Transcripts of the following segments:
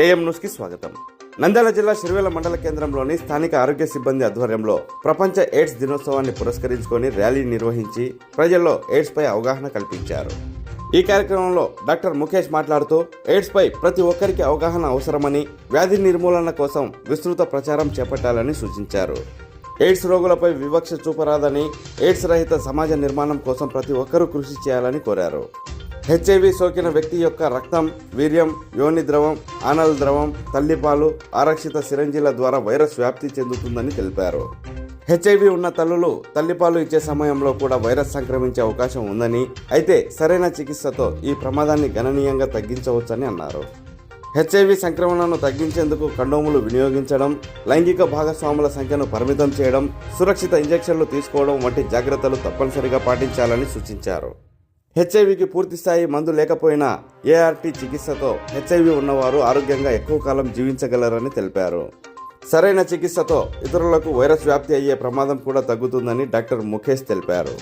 AM న్యూస్కి స్వాగతం. నంద్యాల జిల్లా షిర్వేల మండల కేంద్రంలోని స్థానిక ఆరోగ్య సిబ్బంది ఆధ్వర్యంలో ప్రపంచ ఎయిడ్స్ దినోత్సవాన్ని పురస్కరించుకొని ర్యాలీ నిర్వహించి ప్రజల్లో ఎయిడ్స్పై అవగాహన కల్పించారు. ఈ కార్యక్రమంలో డాక్టర్ ముఖేష్ మాట్లాడుతూ ఎయిడ్స్పై ప్రతి ఒక్కరికి అవగాహన అవసరమని వ్యాధి నిర్మూలన కోసం విస్తృత ప్రచారం చేపట్టాలని సూచించారు. ఎయిడ్స్ రోగులపై వివక్ష చూపరాదని ఎయిడ్స్ రహిత సమాజ నిర్మాణం కోసం ప్రతి ఒక్కరూ కృషి చేయాలని కోరారు. హెచ్ఐవి సోకిన వ్యక్తి యొక్క రక్తం వీర్యం యోని ద్రవం ఆనల్ ద్రవం తల్లిపాలు ఆరక్షిత సిరంజీల ద్వారా వైరస్ వ్యాప్తి చెందుతుందని తెలిపారు. హెచ్ఐవి ఉన్న తల్లులు తల్లిపాలు ఇచ్చే సమయంలో కూడా వైరస్ సంక్రమించే అవకాశం ఉందని అయితే సరైన చికిత్సతో ఈ ప్రమాదాన్ని గణనీయంగా తగ్గించవచ్చని అన్నారు. హెచ్ఐవి సంక్రమణను తగ్గించేందుకు కండోములు వినియోగించడం లైంగిక భాగస్వాముల సంఖ్యను పరిమితం చేయడం సురక్షిత ఇంజెక్షన్లు తీసుకోవడం వంటి జాగ్రత్తలు తప్పనిసరిగా పాటించాలని సూచించారు. హెచ్ఐవికి పూర్తిస్థాయి మందు లేకపోయినా ఏఆర్టీ చికిత్సతో హెచ్ఐవి ఉన్నవారు ఆరోగ్యంగా ఎక్కువ కాలం జీవించగలరని తెలిపారు. సరైన చికిత్సతో ఇతరులకు వైరస్ వ్యాప్తి అయ్యే ప్రమాదం కూడా తగ్గుతుందని డాక్టర్ ముఖేష్ తెలిపారు.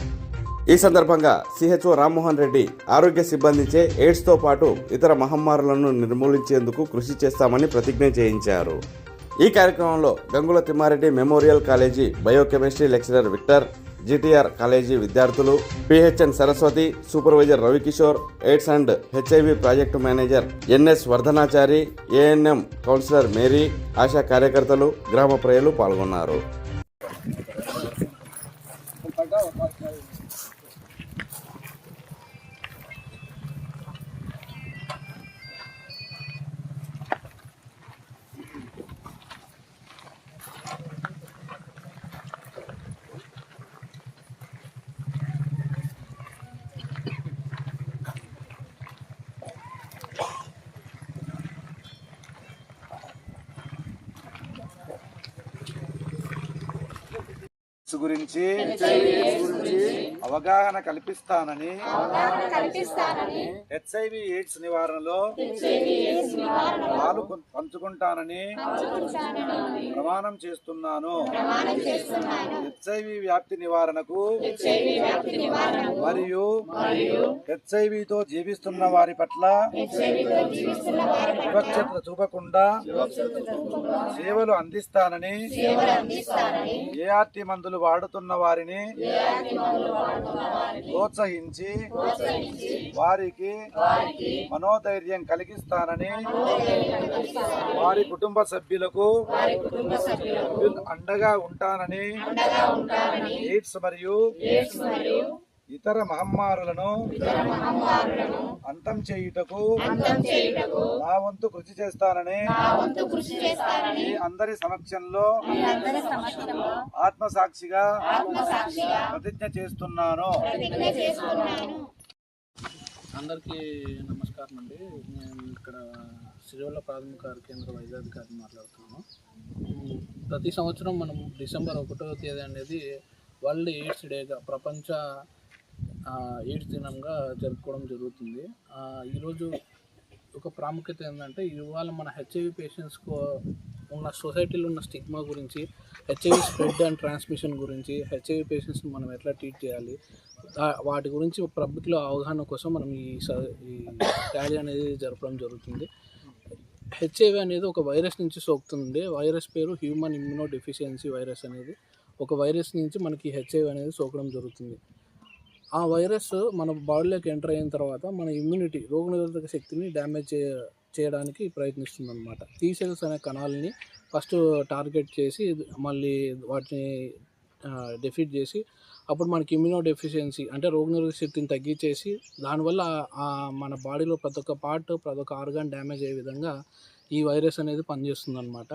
ఈ సందర్భంగా సిహెచ్ఓ రామ్మోహన్ రెడ్డి ఆరోగ్య సిబ్బందిచే ఎయిడ్స్తో పాటు ఇతర మహమ్మారులను నిర్మూలించేందుకు కృషి చేస్తామని ప్రతిజ్ఞ చేయించారు. ఈ కార్యక్రమంలో Gangula Thimmareddy memorial college biochemistry lecturer Victor GTR college విద్యార్థులు PHN Saraswathi supervisor Ravikishore AIDS and HIV project manager NS Vardhanachari ANM counsellor Mary ASHA కార్యకర్తలు గ్రామ ప్రజలు పాల్గొన్నారు. ఎయిడ్స్ గురించి అవగాహన కల్పిస్తానని హెచ్ఐవి ఎయిడ్స్ నివారణలో పాలు పంచుకుంటానని ప్రమాణం చేస్తున్నాను. హెచ్ఐవి వ్యాప్తి నివారణకు మరియు హెచ్ఐవితో జీవిస్తున్న వారి పట్ల వివక్షత చూపకుండా సేవలు అందిస్తానని ఏఆర్టీ మందులు వాడుతున్న వారిని ప్రోత్సహించి వారికి మనోధైర్యం కలిగిస్తానని వారి కుటుంబ సభ్యులకు అండగా ఉంటానని ఎయిడ్స్ మరియు ఇతర మహమ్మారులను అంతం చేయుటకు నా వంతు కృషి చేస్తానని అందరి సమక్షంలో ఆత్మసాక్షిగా ప్రతిజ్ఞ చేస్తున్నాను. అందరికీ నమస్కారం అండి. నేను ఇక్కడ సిరివల్ల ప్రాథమిక ఆరోగ్య కేంద్ర వైద్యాధికారిని మాట్లాడుతున్నాను. ఉమ్, ప్రతి సంవత్సరం మనం డిసెంబర్ ఒకటో తేదీ అనేది వరల్డ్ ఎయిడ్స్ డేగా ప్రపంచ ఎయిడ్స్ దినంగా జరుపుకోవడం జరుగుతుంది. ఈరోజు ఒక ప్రాముఖ్యత ఏంటంటే ఇవాళ మన హెచ్ఐవి పేషెంట్స్కు ఉన్న సొసైటీలో ఉన్న స్టిగ్మా గురించి హెచ్ఐవి స్ప్రెడ్ అండ్ ట్రాన్స్మిషన్ గురించి హెచ్ఐవి పేషెంట్స్ని మనం ఎట్లా ట్రీట్ చేయాలి వాటి గురించి ప్రభుత్వ అవగాహన కోసం మనం ఈ స- ఈ ర్యాలీ అనేది జరపడం జరుగుతుంది. హెచ్ఐవి అనేది ఒక వైరస్ నుంచి సోకుతుంది. వైరస్ పేరు హ్యూమన్ ఇమ్యూనో డెఫిషియన్సీ వైరస్ అనేది. ఒక వైరస్ నుంచి మనకి హెచ్ఐవి అనేది సోకడం జరుగుతుంది. ఆ వైరస్ మన బాడీలోకి ఎంటర్ అయిన తర్వాత మన ఇమ్యూనిటీ రోగనిరోధక శక్తిని డ్యామేజ్ చే చేయడానికి ప్రయత్నిస్తుంది అనమాట టీ సెల్స్ అనే కణాలని ఫస్ట్ టార్గెట్ చేసి మళ్ళీ వాటిని డెఫిట్ చేసి అప్పుడు మనకి ఇమ్యూనో డెఫిషియన్సీ అంటే రోగనిరోధక శక్తిని తగ్గించేసి దానివల్ల ఆ మన బాడీలో ప్రతి ఒక్క పార్ట్ ప్రతి ఒక్క ఆర్గాన్ డ్యామేజ్ అయ్యే విధంగా ఈ వైరస్ అనేది పనిచేస్తుంది అనమాట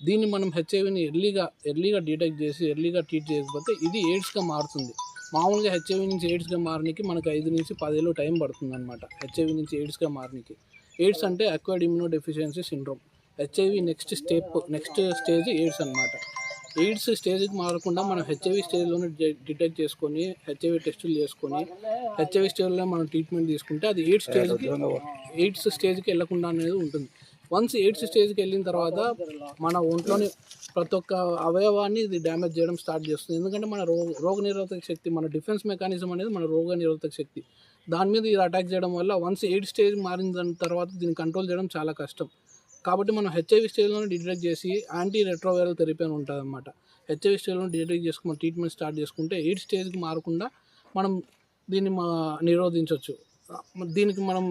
దీన్ని మనం హెచ్ఐవిని ఎర్లీగా ఎర్లీగా డిటెక్ట్ చేసి ఎర్లీగా ట్రీట్ చేయకపోతే ఇది ఎయిడ్స్గా మారుతుంది. మామూలుగా హెచ్ఐవి నుంచి ఎయిడ్స్గా మారడానికి మనకు ఐదు నుంచి పదేళ్ళు టైం పడుతుంది అనమాట హెచ్ఐవి నుంచి ఎయిడ్స్గా మారడానికి ఎయిడ్స్ అంటే acquired immuno deficiency syndrome HIV next step next stage AIDS అనమాట ఎయిడ్స్ స్టేజ్కి మారకుండా మనం హెచ్ఐవి స్టేజ్లోనే డిటెక్ట్ చేసుకొని హెచ్ఐవి టెస్టులు చేసుకొని హెచ్ఐవి స్టేజ్లో మనం ట్రీట్మెంట్ తీసుకుంటే అది ఎయిడ్స్ స్టేజ్కి ఎయిడ్స్ స్టేజ్కి వెళ్ళకుండా అనేది ఉంటుంది. వన్స్ ఎయిడ్స్ స్టేజ్కి వెళ్ళిన తర్వాత మన ఒంట్లోని ప్రతి ఒక్క అవయవాన్ని ఇది డ్యామేజ్ చేయడం స్టార్ట్ చేస్తుంది. ఎందుకంటే మన రోగ రోగ నిరోధక శక్తి మన డిఫెన్స్ మెకానిజం అనేది మన రోగ నిరోధక శక్తి. దాని మీద ఇది అటాక్ చేయడం వల్ల వన్స్ ఎయిడ్ స్టేజ్ మారిన దాని తర్వాత దీన్ని కంట్రోల్ చేయడం చాలా కష్టం. కాబట్టి మనం హెచ్ఐవి స్టేజ్లోనే డిటెక్ట్ చేసి యాంటీ రెట్రోవైరల్ థెరపీ అని ఉంటుంది అనమాట హెచ్ఐవి స్టేజ్లో డిటెక్ట్ చేసుకుని ట్రీట్మెంట్ స్టార్ట్ చేసుకుంటే ఎయిడ్ స్టేజ్కి మారకుండా మనం దీన్ని మా నిరోధించవచ్చు దీనికి మనం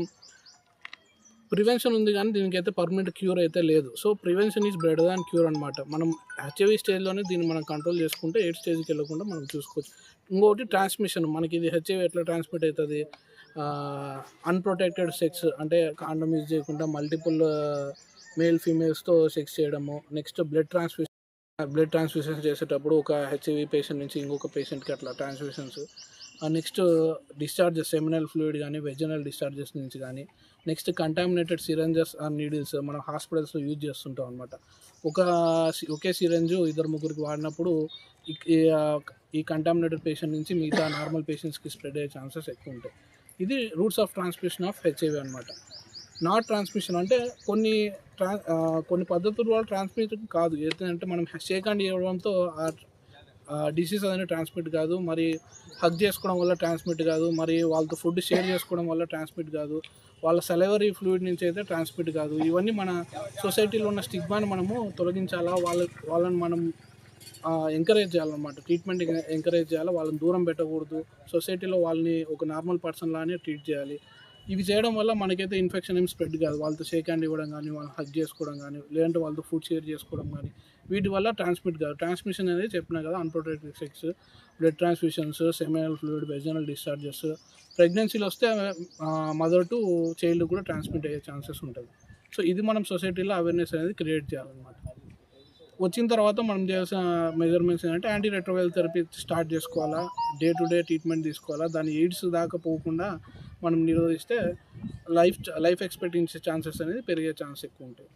ప్రివెన్షన్ ఉంది కానీ దీనికి అయితే పర్మనెంట్ క్యూర్ అయితే లేదు. So prevention is better than cure అనమాట మనం హెచ్ఐవి స్టేజ్లోనే దీన్ని మనం కంట్రోల్ చేసుకుంటే ఎయిడ్ స్టేజ్కి వెళ్ళకుండా మనం చూసుకోవచ్చు. ఇంకొకటి ట్రాన్స్మిషన్. మనకి ఇది హెచ్ఐవి ఎట్లా ట్రాన్స్మిట్ అవుతుంది అన్ప్రొటెక్టెడ్ సెక్స్ అంటే కాండమ్ యూజ్ చేయకుండా మల్టిపుల్ మేల్ ఫీమేల్స్తో సెక్స్ చేయడము. Next blood transfusion blood transfusions చేసేటప్పుడు ఒక హెచ్ఐవి పేషెంట్ నుంచి ఇంకొక పేషెంట్కి అట్లా transfusions. Next discharges seminal fluid కానీ వెజనల్ డిశ్చార్జెస్ నుంచి కానీ next contaminated syringes or needles మనం హాస్పిటల్స్లో యూజ్ చేస్తుంటాం అనమాట ఒక సి- ఒకే సిరంజు ఇద్దరు ముగ్గురికి వాడినప్పుడు ఈ- కంటామినేటెడ్ పేషెంట్ నుంచి మిగతా నార్మల్ పేషెంట్స్కి స్ప్రెడ్ అయ్యే ఛాన్సెస్ ఎక్కువ ఉంటాయి. ఇది routes of transmission of HIV అనమాట నాట్ ట్రాన్స్మిషన్ అంటే కొన్ని ట్రా కొన్ని పద్ధతుల వల్ల ట్రాన్స్మిషన్ కాదు. ఏంటంటే మనం షేక్ అండ్ ఇవ్వడంతో ఆ డిసీజ్ అనేది ట్రాన్స్మిట్ కాదు మరి హగ్ చేసుకోవడం వల్ల ట్రాన్స్మిట్ కాదు మరి వాళ్ళతో ఫుడ్ షేర్ చేసుకోవడం వల్ల ట్రాన్స్మిట్ కాదు వాళ్ళ సెలవరీ ఫ్లూయిడ్ నుంచి అయితే ట్రాన్స్మిట్ కాదు. ఇవన్నీ మన సొసైటీలో ఉన్న స్టిగ్మాని మనము తొలగించాలా? వాళ్ళ వాళ్ళని మనం ఎంకరేజ్ చేయాలన్నమాట. ట్రీట్మెంట్ ఎంకరేజ్ చేయాలి? వాళ్ళని దూరం పెట్టకూడదు. సొసైటీలో వాళ్ళని ఒక నార్మల్ పర్సన్ లానే ట్రీట్ చేయాలి. ఇవి చేయడం వల్ల మనకైతే ఇన్ఫెక్షన్ ఏం స్ప్రెడ్ కాదు. వాళ్ళతో షేక్ హ్యాండ్ ఇవ్వడం కానీ వాళ్ళని హగ్ చేసుకోవడం కానీ లేదంటే వాళ్ళతో ఫుడ్ షేర్ చేసుకోవడం కానీ వీటి వల్ల ట్రాన్స్మిట్ కాదు. ట్రాన్స్మిషన్ అనేది చెప్పినా కదా unprotected sex blood transmissions seminal fluid vaginal discharges ప్రెగ్నెన్సీలు వస్తే మదర్ టు చైల్డ్ కూడా ట్రాన్స్మిట్ అయ్యే ఛాన్సెస్ ఉంటుంది సో ఇది మనం సొసైటీలో అవేర్నెస్ అనేది క్రియేట్ చేయాలన్నమాట. వచ్చిన తర్వాత మనం చేయాల్సిన మెజర్మెంట్స్ ఏంటంటే యాంటీ రెట్రోవైల్ థెరపీ స్టార్ట్ చేసుకోవాలా డే టు డే ట్రీట్మెంట్ తీసుకోవాలా దాని ఎయిడ్స్ దాకా పోకుండా మనం నిరోధిస్తే లైఫ్ లైఫ్ ఎక్స్పెక్టెన్సీ ఛాన్సెస్ అనేది పెరిగే ఛాన్స్ ఎక్కువ ఉంటాయి.